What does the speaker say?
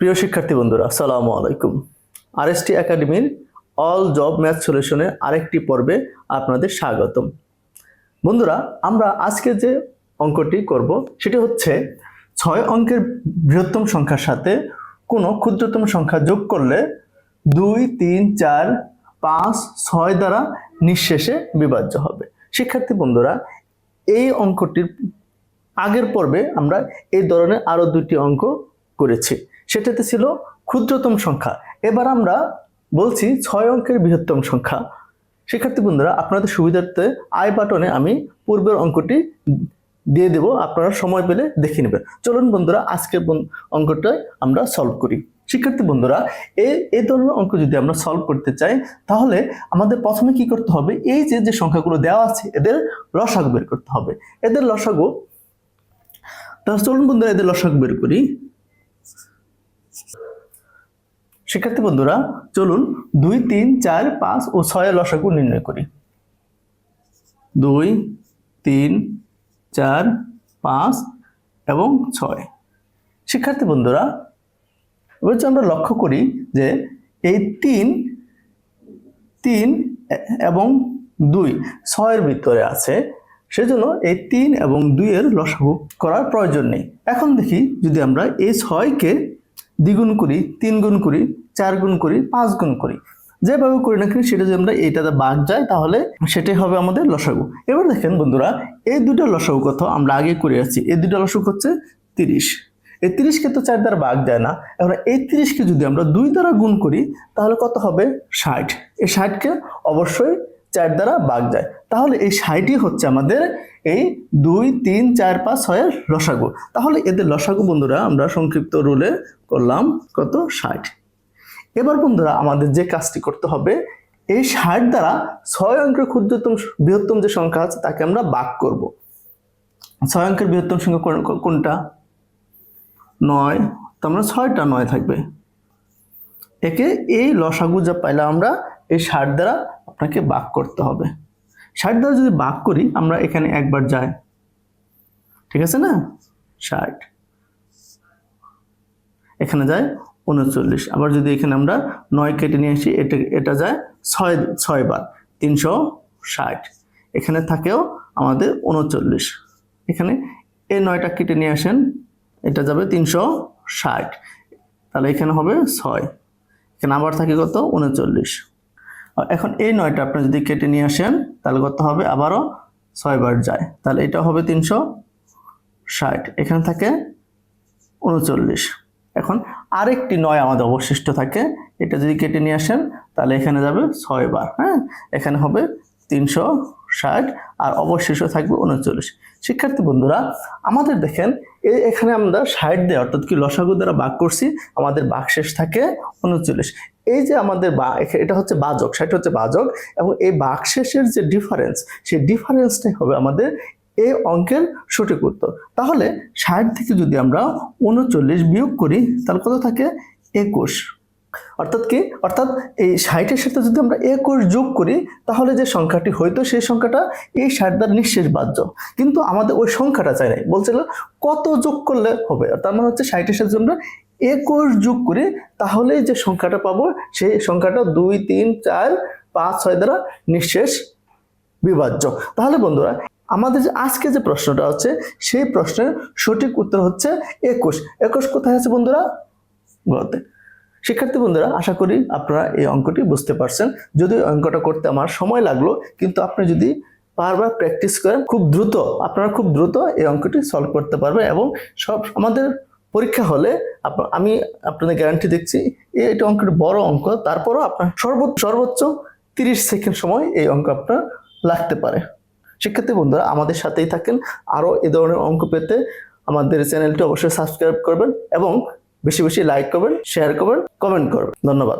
প্রিয় শিক্ষার্থী বন্ধুরা সালামু আলাইকুম। আরএসটি একাডেমির অল জব ম্যাথ সলিউশনের আরেকটি পর্বে আপনাদের স্বাগতম। বন্ধুরা, আমরা আজকে যে অঙ্কটি করব, সেটি হচ্ছে ছয় অঙ্কের বৃহত্তম সংখ্যার সাথে কোনো ক্ষুদ্রতম সংখ্যা যোগ করলে দুই, তিন, চার, পাঁচ, ছয় দ্বারা নিঃশেষে বিভাজ্য হবে। শিক্ষার্থী বন্ধুরা, এই অঙ্কটির আগের পর্বে আমরা এই ধরনের আরও দুটি অঙ্ক করেছি। সেটাতে ছিল ক্ষুদ্রতম সংখ্যা। এবার আমরা বলছি ছয় অঙ্কের বৃহত্তম সংখ্যা। শিক্ষার্থী বন্ধুরা, আপনাদের সুবিধার্থে আই বাটনে আমি পূর্বের অঙ্কটি দিয়ে দেব। আপনারা সময় পেলে দেখে নেবেন। চলুন বন্ধুরা, আজকের অঙ্কটা আমরা সলভ করি। শিক্ষার্থী বন্ধুরা এই এই ধরনের অঙ্ক যদি আমরা সলভ করতে চাই, তাহলে আমাদের প্রথমে কি করতে হবে? এই যে যে সংখ্যাগুলো দেওয়া আছে, এদের লসাগু বের করতে হবে। এদের লসাগু, তাহলে চলুন বন্ধুরা, এদের লসাগু বের করি। শিক্ষার্থী বন্ধুরা, চলুন দুই, তিন, চার, পাঁচ ও ছয়ের লসাগু নির্ণয় করি। দুই, তিন, চার, পাঁচ এবং ছয়। শিক্ষার্থী বন্ধুরা, এবার আমরা লক্ষ্য করি যে এই তিন তিন এবং দুই ছয়ের ভিতরে আছে, সেজন্য এই তিন এবং দুইয়ের লসাগু করার প্রয়োজন নেই। এখন দেখি যদি আমরা এই ছয়কে দ্বিগুণ করি তিন গুণ করি চার গুণ করি পাঁচ গুণ করি। যেভাবে করি না কেন, সেটা যদি আমরা এইটাতে বাদ যায় তাহলে সেটাই হবে আমাদের লসাগু। এবার দেখেন বন্ধুরা, এই দুটো লসাগু কত আমরা আগে করে আছি এই দুটো লসাগু হচ্ছে তিরিশ। এই তিরিশকে তো চার দ্বারা ভাগ যায় না। এবার এই তিরিশকে যদি আমরা দুই দ্বারা গুণ করি, তাহলে কত হবে ষাট। এই ষাটকে অবশ্যই চার দ্বারা ভাগ যায়। তাহলে এই ষাটই হচ্ছে আমাদের এই দুই, তিন, চার, পাঁচ, ছয়ের লসাগু। তাহলে এদের লসাগু বন্ধুরা আমরা সংক্ষিপ্ত রুলে করলাম কত? ষাট। এবার বন্ধুরা আমাদের যে কাজটি করতে হবে, এই ষাট দ্বারা ছয় অঙ্কের ক্ষুদ্রতম বৃহত্তম যে সংখ্যা আছে তাকে আমরা ভাগ করব। ছয় অঙ্কের বৃহত্তম সংখ্যা কোন- কোনটা? নয়। তার মানে ছয়টা নয় থাকবে। একে এই লসাগু যা পাইলাম আমরা এই ষাট দ্বারা আপনাকে বাক করতে হবে। ষাট দ্বারা যদি বাক করি, আমরা এখানে একবার যাই। ঠিক আছে না? ষাট। এখানে যায় উনচল্লিশ। আবার যদি এখানে আমরা নয় কেটে নিয়ে আসি, এটা এটা যায় ছয় ছয় বার, তিনশো ষাট। এখানে থাকেও আমাদের উনচল্লিশ। এখানে এই নয়টা কেটে নিয়ে আসেন, এটা যাবে তিনশো ষাট। তাহলে এখানে হবে ছয়। এখানে আবার থাকে কত? উনচল্লিশ। এখন এই নয়টা আপনি যদি কেটে নিয়ে আসেন, তাহলে কত হবে? আবারও ছয় বার যায়। তাহলে এটা হবে তিনশো ষাট। এখানে থাকে উনচল্লিশ। এখন আরেকটি নয় আমাদের অবশিষ্ট থাকে। এটা যদি কেটে নিয়ে আসেন, তাহলে এখানে যাবে ছয় বার হ্যাঁ? এখানে হবে তিনশো ষাট আর অবশিষ্ট থাকবে উনচল্লিশ। শিক্ষার্থী বন্ধুরা, আমাদের দেখেন এ- এখানে আমরা ষাট দিয়ে, অর্থাৎ কি লসাগু দ্বারা বাক করছি, আমাদের বাকশেষ শেষ থাকে উনচল্লিশ। এই যে আমাদের এটা হচ্ছে বাজক, ষাট হচ্ছে বাজক, এবং এই বাকশেষের শেষের যে ডিফারেন্স সেই ডিফারেন্সটাই হবে আমাদের এই অঙ্কের সঠিক উত্তর। তাহলে ষাট থেকে যদি আমরা উনচল্লিশ বিয়োগ করি, তাহলে কত থাকে? একুশ। অর্থাৎ কি? অর্থাৎ এই ষাটের সাথে যদি আমরা একুশ যোগ করি, তাহলে যে সংখ্যাটি হয়তো সেই সংখ্যাটা এই ষাট দ্বারা নিঃশেষ বাহ্য। কিন্তু আমাদের ওই সংখ্যাটা চাই নাই। বলছিল কত যোগ করলে হবে? তার মানে হচ্ছে ষাটের সাথে আমরা একুশ যোগ করি, তাহলে যে সংখ্যাটা পাবো, সেই সংখ্যাটা দুই, তিন, চার, পাঁচ, ছয় দ্বারা নিঃশেষ বিভাজ্য। তাহলে বন্ধুরা, আমাদের যে আজকে যে প্রশ্নটা হচ্ছে, সেই প্রশ্নের সঠিক উত্তর হচ্ছে একুশ। একুশ কোথায় আছে বন্ধুরা? গতে শিক্ষার্থী বন্ধুরা, আশা করি আপনারা এই অঙ্কটি বুঝতে পারছেন। যদি অঙ্কটা করতে আমার সময় লাগল, কিন্তু আপনি যদি বারবার প্র্যাকটিস করেন, খুব দ্রুত, আপনারা খুব দ্রুত এই অঙ্কটি সলভ করতে পারবেন এবং সব আমাদের পরীক্ষা হলে আমি আপনাদের গ্যারান্টি দেখছি এই- অঙ্কটি বড় অঙ্ক, তারপরও আপনার সর্বোচ্চ সর্বোচ্চ তিরিশ সেকেন্ড সময় এই অঙ্ক আপনার লাগতে পারে। শিক্ষার্থী বন্ধুরা, আমাদের সাথেই থাকেন। আরও এ ধরনের অঙ্ক পেতে আমাদের চ্যানেলটি অবশ্যই সাবস্ক্রাইব করবেন এবং বেশি বেশি লাইক করবেন শেয়ার করবেন কমেন্ট করবেন। ধন্যবাদ।